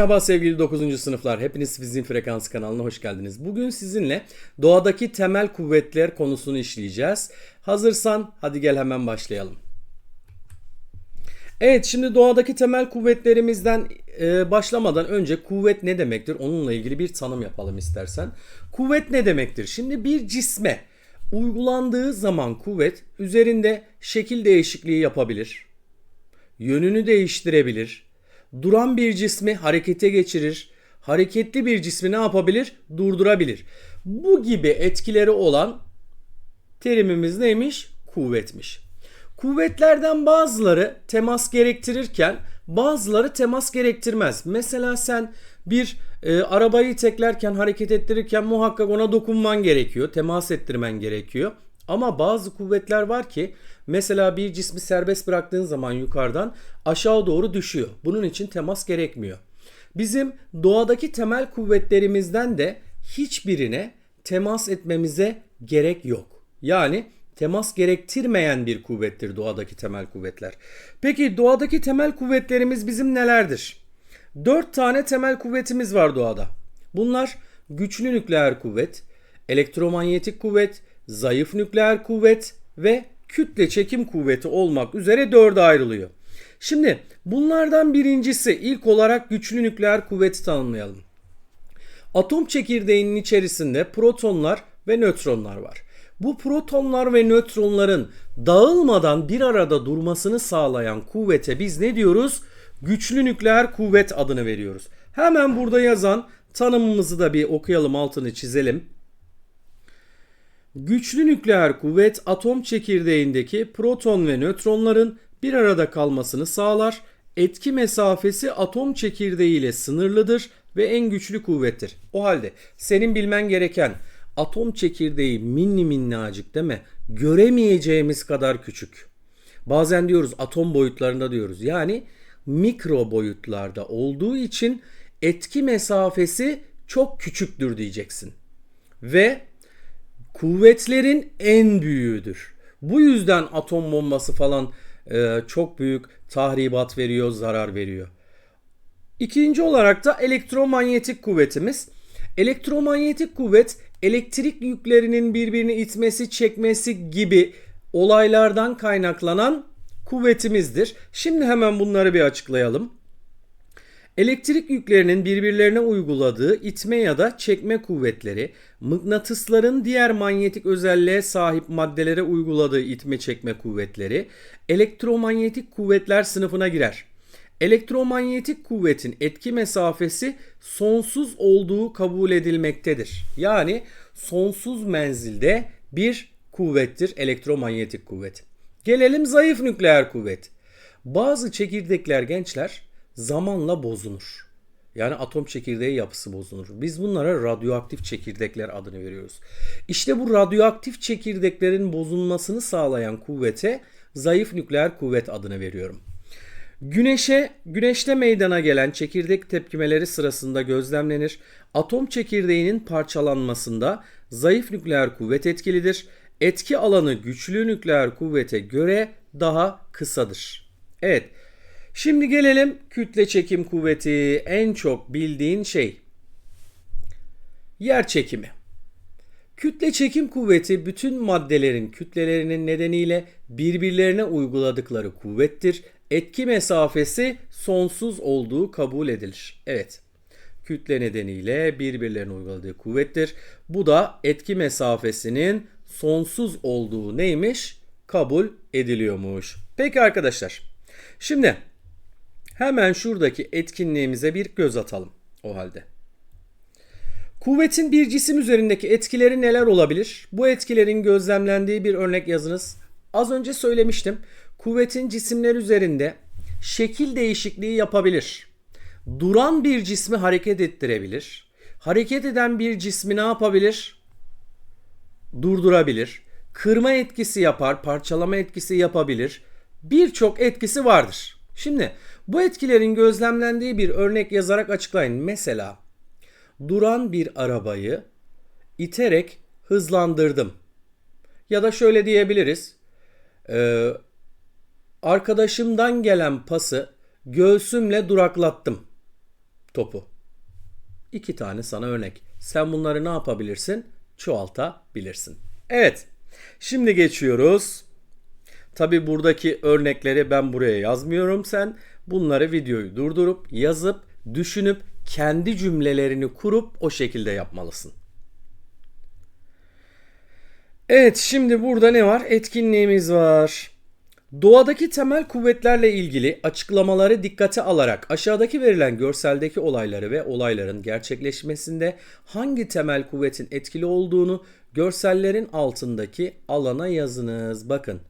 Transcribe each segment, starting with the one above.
Merhaba sevgili 9. sınıflar. Hepiniz Fiziğin Frekans kanalına hoş geldiniz. Bugün sizinle doğadaki temel kuvvetler konusunu işleyeceğiz. Hazırsan hadi gel hemen başlayalım. Evet şimdi doğadaki temel kuvvetlerimizden e, başlamadan önce kuvvet ne demektir? Onunla ilgili bir tanım yapalım istersen. Kuvvet ne demektir? Şimdi bir cisme uygulandığı zaman kuvvet üzerinde şekil değişikliği yapabilir. Yönünü değiştirebilir duran bir cismi harekete geçirir. Hareketli bir cismi ne yapabilir? Durdurabilir. Bu gibi etkileri olan terimimiz neymiş? Kuvvetmiş. Kuvvetlerden bazıları temas gerektirirken bazıları temas gerektirmez. Mesela sen bir e, arabayı teklerken hareket ettirirken muhakkak ona dokunman gerekiyor. Temas ettirmen gerekiyor. Ama bazı kuvvetler var ki mesela bir cismi serbest bıraktığın zaman yukarıdan aşağı doğru düşüyor. Bunun için temas gerekmiyor. Bizim doğadaki temel kuvvetlerimizden de hiçbirine temas etmemize gerek yok. Yani temas gerektirmeyen bir kuvvettir doğadaki temel kuvvetler. Peki doğadaki temel kuvvetlerimiz bizim nelerdir? Dört tane temel kuvvetimiz var doğada. Bunlar güçlü nükleer kuvvet, elektromanyetik kuvvet, zayıf nükleer kuvvet ve kütle çekim kuvveti olmak üzere dörde ayrılıyor. Şimdi bunlardan birincisi ilk olarak güçlü nükleer kuvveti tanımlayalım. Atom çekirdeğinin içerisinde protonlar ve nötronlar var. Bu protonlar ve nötronların dağılmadan bir arada durmasını sağlayan kuvvete biz ne diyoruz? Güçlü nükleer kuvvet adını veriyoruz. Hemen burada yazan tanımımızı da bir okuyalım altını çizelim. Güçlü nükleer kuvvet atom çekirdeğindeki proton ve nötronların bir arada kalmasını sağlar. Etki mesafesi atom çekirdeği ile sınırlıdır ve en güçlü kuvvettir. O halde senin bilmen gereken atom çekirdeği minni minnacık mi? Göremeyeceğimiz kadar küçük. Bazen diyoruz atom boyutlarında diyoruz. Yani mikro boyutlarda olduğu için etki mesafesi çok küçüktür diyeceksin. Ve kuvvetlerin en büyüğüdür. Bu yüzden atom bombası falan e, çok büyük tahribat veriyor, zarar veriyor. İkinci olarak da elektromanyetik kuvvetimiz. Elektromanyetik kuvvet elektrik yüklerinin birbirini itmesi, çekmesi gibi olaylardan kaynaklanan kuvvetimizdir. Şimdi hemen bunları bir açıklayalım. Elektrik yüklerinin birbirlerine uyguladığı itme ya da çekme kuvvetleri, mıknatısların diğer manyetik özelliğe sahip maddelere uyguladığı itme çekme kuvvetleri elektromanyetik kuvvetler sınıfına girer. Elektromanyetik kuvvetin etki mesafesi sonsuz olduğu kabul edilmektedir. Yani sonsuz menzilde bir kuvvettir elektromanyetik kuvvet. Gelelim zayıf nükleer kuvvet. Bazı çekirdekler gençler zamanla bozulur. Yani atom çekirdeği yapısı bozulur. Biz bunlara radyoaktif çekirdekler adını veriyoruz. İşte bu radyoaktif çekirdeklerin bozulmasını sağlayan kuvvete zayıf nükleer kuvvet adını veriyorum. Güneşe, güneşte meydana gelen çekirdek tepkimeleri sırasında gözlemlenir. Atom çekirdeğinin parçalanmasında zayıf nükleer kuvvet etkilidir. Etki alanı güçlü nükleer kuvvete göre daha kısadır. Evet, Şimdi gelelim kütle çekim kuvveti en çok bildiğin şey. Yer çekimi. Kütle çekim kuvveti bütün maddelerin kütlelerinin nedeniyle birbirlerine uyguladıkları kuvvettir. Etki mesafesi sonsuz olduğu kabul edilir. Evet. Kütle nedeniyle birbirlerine uyguladığı kuvvettir. Bu da etki mesafesinin sonsuz olduğu neymiş? Kabul ediliyormuş. Peki arkadaşlar. Şimdi Hemen şuradaki etkinliğimize bir göz atalım o halde. Kuvvetin bir cisim üzerindeki etkileri neler olabilir? Bu etkilerin gözlemlendiği bir örnek yazınız. Az önce söylemiştim. Kuvvetin cisimler üzerinde şekil değişikliği yapabilir. Duran bir cismi hareket ettirebilir. Hareket eden bir cismi ne yapabilir? Durdurabilir. Kırma etkisi yapar, parçalama etkisi yapabilir. Birçok etkisi vardır. Şimdi bu etkilerin gözlemlendiği bir örnek yazarak açıklayın. Mesela duran bir arabayı iterek hızlandırdım. Ya da şöyle diyebiliriz. Ee, arkadaşımdan gelen pası göğsümle duraklattım. topu. İki tane sana örnek. Sen bunları ne yapabilirsin? Çoğaltabilirsin. Evet. Şimdi geçiyoruz. Tabi buradaki örnekleri ben buraya yazmıyorum. Sen bunları videoyu durdurup yazıp düşünüp kendi cümlelerini kurup o şekilde yapmalısın. Evet şimdi burada ne var? Etkinliğimiz var. Doğadaki temel kuvvetlerle ilgili açıklamaları dikkate alarak aşağıdaki verilen görseldeki olayları ve olayların gerçekleşmesinde hangi temel kuvvetin etkili olduğunu görsellerin altındaki alana yazınız. Bakın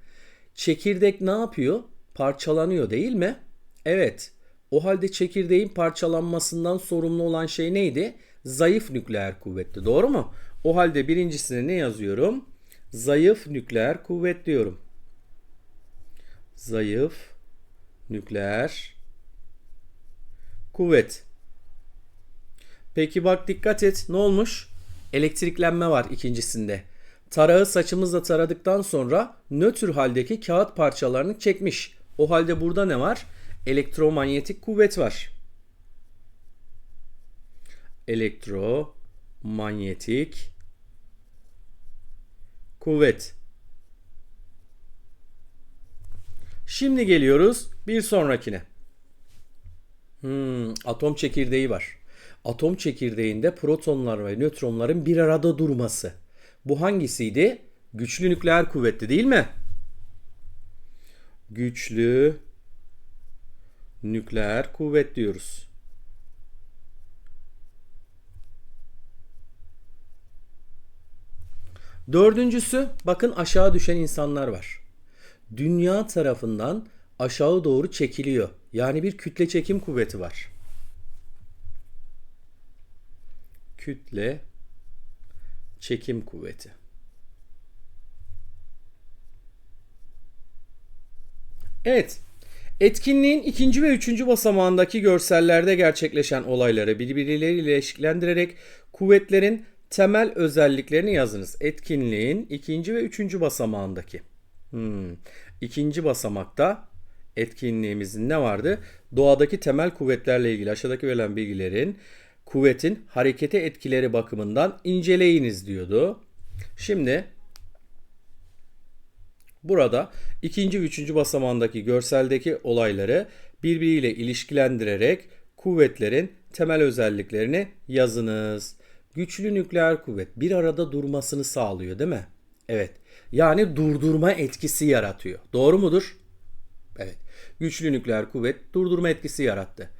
çekirdek ne yapıyor? Parçalanıyor değil mi? Evet. O halde çekirdeğin parçalanmasından sorumlu olan şey neydi? Zayıf nükleer kuvvetti. Doğru mu? O halde birincisine ne yazıyorum? Zayıf nükleer kuvvet diyorum zayıf nükleer kuvvet. Peki bak dikkat et ne olmuş? Elektriklenme var ikincisinde. Tarağı saçımızla taradıktan sonra nötr haldeki kağıt parçalarını çekmiş. O halde burada ne var? Elektromanyetik kuvvet var. Elektromanyetik kuvvet. Şimdi geliyoruz bir sonrakine. Hmm, atom çekirdeği var. Atom çekirdeğinde protonlar ve nötronların bir arada durması. Bu hangisiydi? Güçlü nükleer kuvvetti değil mi? Güçlü nükleer kuvvet diyoruz. Dördüncüsü bakın aşağı düşen insanlar var dünya tarafından aşağı doğru çekiliyor. Yani bir kütle çekim kuvveti var. Kütle çekim kuvveti. Evet. Etkinliğin ikinci ve üçüncü basamağındaki görsellerde gerçekleşen olayları birbirleriyle ilişkilendirerek kuvvetlerin temel özelliklerini yazınız. Etkinliğin ikinci ve üçüncü basamağındaki. Hmm. İkinci basamakta etkinliğimizin ne vardı? Doğadaki temel kuvvetlerle ilgili aşağıdaki verilen bilgilerin kuvvetin harekete etkileri bakımından inceleyiniz diyordu. Şimdi burada ikinci ve üçüncü basamağındaki görseldeki olayları birbiriyle ilişkilendirerek kuvvetlerin temel özelliklerini yazınız. Güçlü nükleer kuvvet bir arada durmasını sağlıyor değil mi? Evet. Yani durdurma etkisi yaratıyor. Doğru mudur? Evet. Güçlü nükleer kuvvet durdurma etkisi yarattı.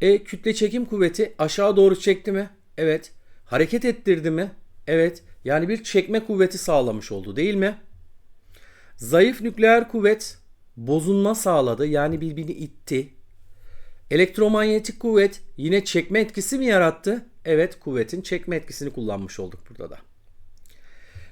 E kütle çekim kuvveti aşağı doğru çekti mi? Evet. Hareket ettirdi mi? Evet. Yani bir çekme kuvveti sağlamış oldu değil mi? Zayıf nükleer kuvvet bozulma sağladı. Yani birbirini itti. Elektromanyetik kuvvet yine çekme etkisi mi yarattı? Evet kuvvetin çekme etkisini kullanmış olduk burada da.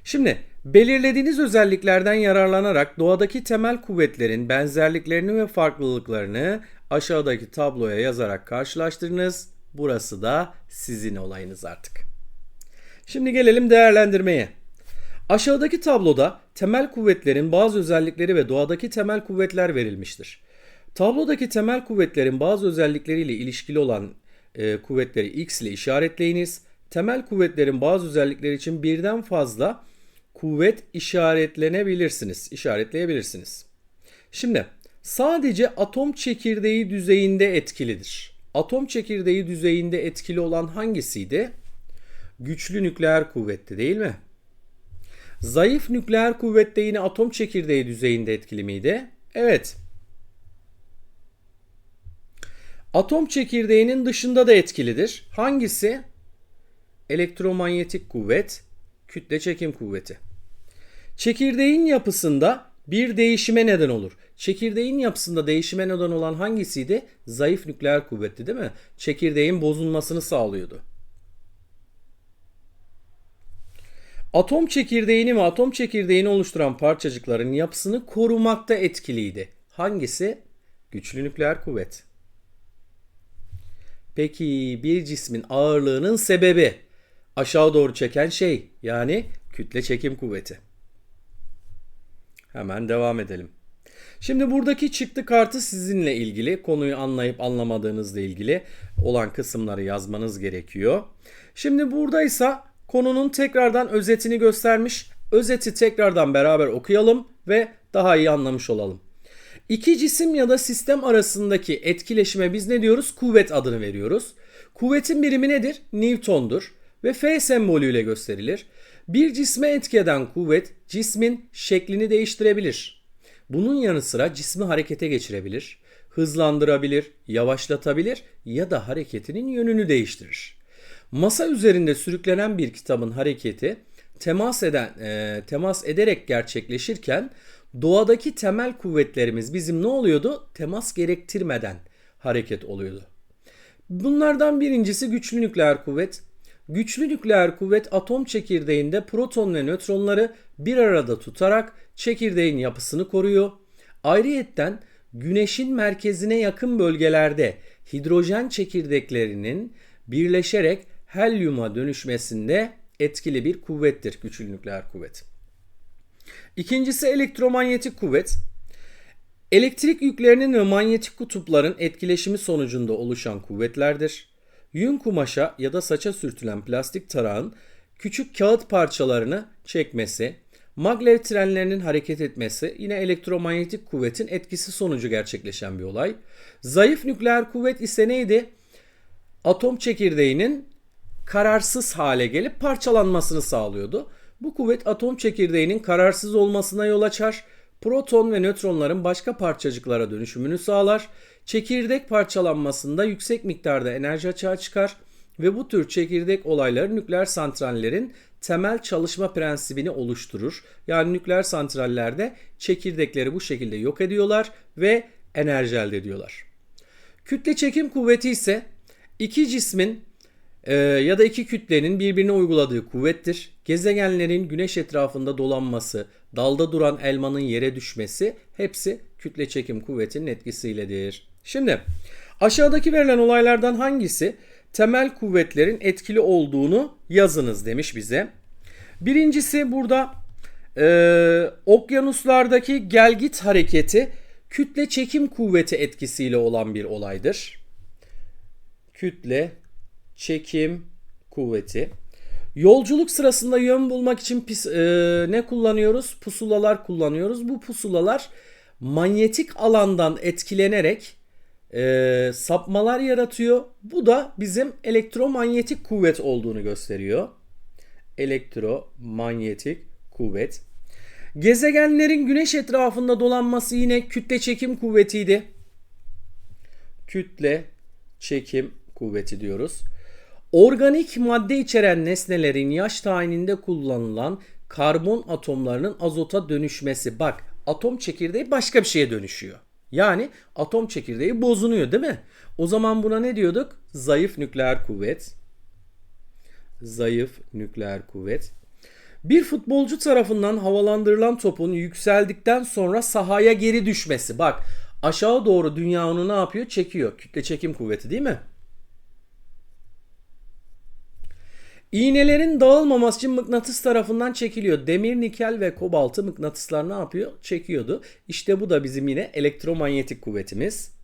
Şimdi belirlediğiniz özelliklerden yararlanarak doğadaki temel kuvvetlerin benzerliklerini ve farklılıklarını aşağıdaki tabloya yazarak karşılaştırınız. Burası da sizin olayınız artık. Şimdi gelelim değerlendirmeye. Aşağıdaki tabloda temel kuvvetlerin bazı özellikleri ve doğadaki temel kuvvetler verilmiştir. Tablodaki temel kuvvetlerin bazı özellikleriyle ilişkili olan e, kuvvetleri x ile işaretleyiniz. Temel kuvvetlerin bazı özellikleri için birden fazla kuvvet işaretlenebilirsiniz, işaretleyebilirsiniz. Şimdi sadece atom çekirdeği düzeyinde etkilidir. Atom çekirdeği düzeyinde etkili olan hangisiydi? Güçlü nükleer kuvvetti değil mi? Zayıf nükleer kuvvette yine atom çekirdeği düzeyinde etkili miydi? Evet. Atom çekirdeğinin dışında da etkilidir. Hangisi? Elektromanyetik kuvvet, kütle çekim kuvveti. Çekirdeğin yapısında bir değişime neden olur. Çekirdeğin yapısında değişime neden olan hangisiydi? Zayıf nükleer kuvvetti değil mi? Çekirdeğin bozulmasını sağlıyordu. Atom çekirdeğini ve atom çekirdeğini oluşturan parçacıkların yapısını korumakta etkiliydi. Hangisi? Güçlü nükleer kuvvet. Peki bir cismin ağırlığının sebebi aşağı doğru çeken şey yani kütle çekim kuvveti. Hemen devam edelim. Şimdi buradaki çıktı kartı sizinle ilgili, konuyu anlayıp anlamadığınızla ilgili olan kısımları yazmanız gerekiyor. Şimdi buradaysa konunun tekrardan özetini göstermiş. Özeti tekrardan beraber okuyalım ve daha iyi anlamış olalım. İki cisim ya da sistem arasındaki etkileşime biz ne diyoruz? Kuvvet adını veriyoruz. Kuvvetin birimi nedir? Newton'dur ve F sembolüyle gösterilir. Bir cisme etki eden kuvvet cismin şeklini değiştirebilir. Bunun yanı sıra cismi harekete geçirebilir, hızlandırabilir, yavaşlatabilir ya da hareketinin yönünü değiştirir. Masa üzerinde sürüklenen bir kitabın hareketi temas eden e, temas ederek gerçekleşirken doğadaki temel kuvvetlerimiz bizim ne oluyordu? Temas gerektirmeden hareket oluyordu. Bunlardan birincisi güçlü nükleer kuvvet. Güçlü nükleer kuvvet atom çekirdeğinde proton ve nötronları bir arada tutarak çekirdeğin yapısını koruyor. Ayrıyetten güneşin merkezine yakın bölgelerde hidrojen çekirdeklerinin birleşerek helyuma dönüşmesinde etkili bir kuvvettir güçlü nükleer kuvvet. İkincisi elektromanyetik kuvvet. Elektrik yüklerinin ve manyetik kutupların etkileşimi sonucunda oluşan kuvvetlerdir. Yün kumaşa ya da saça sürtülen plastik tarağın küçük kağıt parçalarını çekmesi, maglev trenlerinin hareket etmesi yine elektromanyetik kuvvetin etkisi sonucu gerçekleşen bir olay. Zayıf nükleer kuvvet ise neydi? Atom çekirdeğinin kararsız hale gelip parçalanmasını sağlıyordu. Bu kuvvet atom çekirdeğinin kararsız olmasına yol açar. Proton ve nötronların başka parçacıklara dönüşümünü sağlar. Çekirdek parçalanmasında yüksek miktarda enerji açığa çıkar ve bu tür çekirdek olayları nükleer santrallerin temel çalışma prensibini oluşturur. Yani nükleer santrallerde çekirdekleri bu şekilde yok ediyorlar ve enerji elde ediyorlar. Kütle çekim kuvveti ise iki cismin e, ya da iki kütlenin birbirine uyguladığı kuvvettir. Gezegenlerin güneş etrafında dolanması, dalda duran elmanın yere düşmesi hepsi kütle çekim kuvvetinin etkisiyledir. Şimdi aşağıdaki verilen olaylardan hangisi temel kuvvetlerin etkili olduğunu yazınız demiş bize. Birincisi burada e, okyanuslardaki gelgit hareketi kütle çekim kuvveti etkisiyle olan bir olaydır. Kütle çekim kuvveti. Yolculuk sırasında yön bulmak için pis, e, ne kullanıyoruz? Pusulalar kullanıyoruz. Bu pusulalar manyetik alandan etkilenerek e, sapmalar yaratıyor. Bu da bizim elektromanyetik kuvvet olduğunu gösteriyor. Elektromanyetik kuvvet. Gezegenlerin güneş etrafında dolanması yine kütle çekim kuvvetiydi. Kütle çekim kuvveti diyoruz. Organik madde içeren nesnelerin yaş tayininde kullanılan karbon atomlarının azota dönüşmesi. Bak atom çekirdeği başka bir şeye dönüşüyor. Yani atom çekirdeği bozunuyor değil mi? O zaman buna ne diyorduk? Zayıf nükleer kuvvet. Zayıf nükleer kuvvet. Bir futbolcu tarafından havalandırılan topun yükseldikten sonra sahaya geri düşmesi. Bak aşağı doğru dünya onu ne yapıyor? Çekiyor. Kütle çekim kuvveti değil mi? İğnelerin dağılmaması için mıknatıs tarafından çekiliyor. Demir, nikel ve kobaltı mıknatıslar ne yapıyor? Çekiyordu. İşte bu da bizim yine elektromanyetik kuvvetimiz.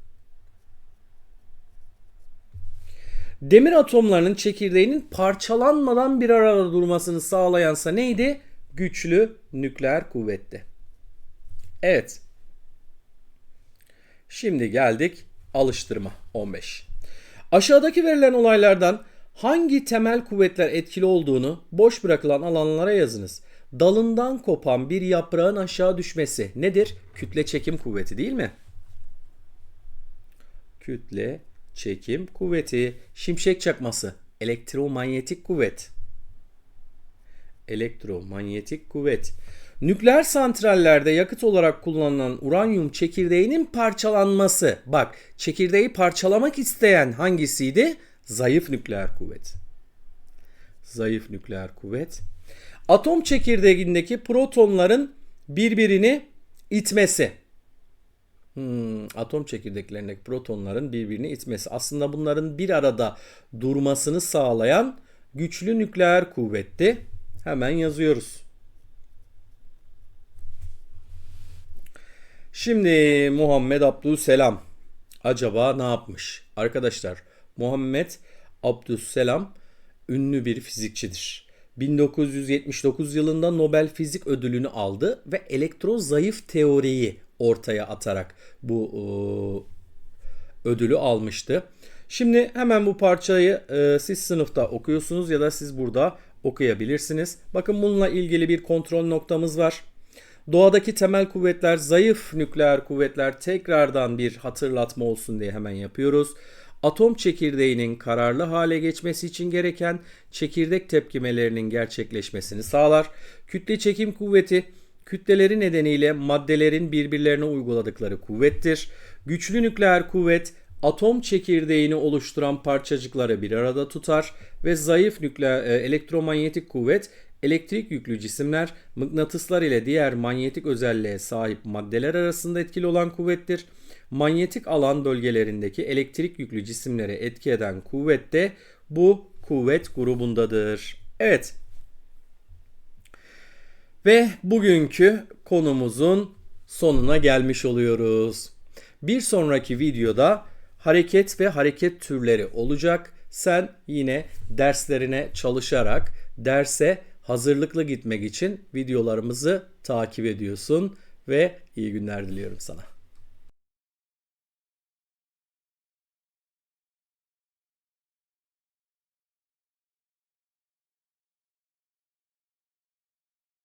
Demir atomlarının çekirdeğinin parçalanmadan bir arada durmasını sağlayansa neydi? Güçlü nükleer kuvvetti. Evet. Şimdi geldik alıştırma 15. Aşağıdaki verilen olaylardan hangi temel kuvvetler etkili olduğunu boş bırakılan alanlara yazınız. Dalından kopan bir yaprağın aşağı düşmesi nedir? Kütle çekim kuvveti değil mi? Kütle çekim kuvveti. Şimşek çakması. Elektromanyetik kuvvet. Elektromanyetik kuvvet. Nükleer santrallerde yakıt olarak kullanılan uranyum çekirdeğinin parçalanması. Bak çekirdeği parçalamak isteyen hangisiydi? Zayıf nükleer kuvvet. Zayıf nükleer kuvvet. Atom çekirdeğindeki protonların birbirini itmesi. Hmm, atom çekirdeklerindeki protonların birbirini itmesi. Aslında bunların bir arada durmasını sağlayan güçlü nükleer kuvvetti. Hemen yazıyoruz. Şimdi Muhammed Abdüsselam acaba ne yapmış? Arkadaşlar Muhammed Abdüsselam ünlü bir fizikçidir. 1979 yılında Nobel Fizik Ödülünü aldı ve elektrozayıf teoriyi ortaya atarak bu e, ödülü almıştı. Şimdi hemen bu parçayı e, siz sınıfta okuyorsunuz ya da siz burada okuyabilirsiniz. Bakın bununla ilgili bir kontrol noktamız var. Doğadaki temel kuvvetler, zayıf nükleer kuvvetler tekrardan bir hatırlatma olsun diye hemen yapıyoruz. Atom çekirdeğinin kararlı hale geçmesi için gereken çekirdek tepkimelerinin gerçekleşmesini sağlar. Kütle çekim kuvveti kütleleri nedeniyle maddelerin birbirlerine uyguladıkları kuvvettir. Güçlü nükleer kuvvet atom çekirdeğini oluşturan parçacıkları bir arada tutar ve zayıf nükleer e, elektromanyetik kuvvet elektrik yüklü cisimler mıknatıslar ile diğer manyetik özelliğe sahip maddeler arasında etkili olan kuvvettir. Manyetik alan bölgelerindeki elektrik yüklü cisimlere etki eden kuvvet de bu kuvvet grubundadır. Evet. Ve bugünkü konumuzun sonuna gelmiş oluyoruz. Bir sonraki videoda hareket ve hareket türleri olacak. Sen yine derslerine çalışarak derse hazırlıklı gitmek için videolarımızı takip ediyorsun ve iyi günler diliyorum sana.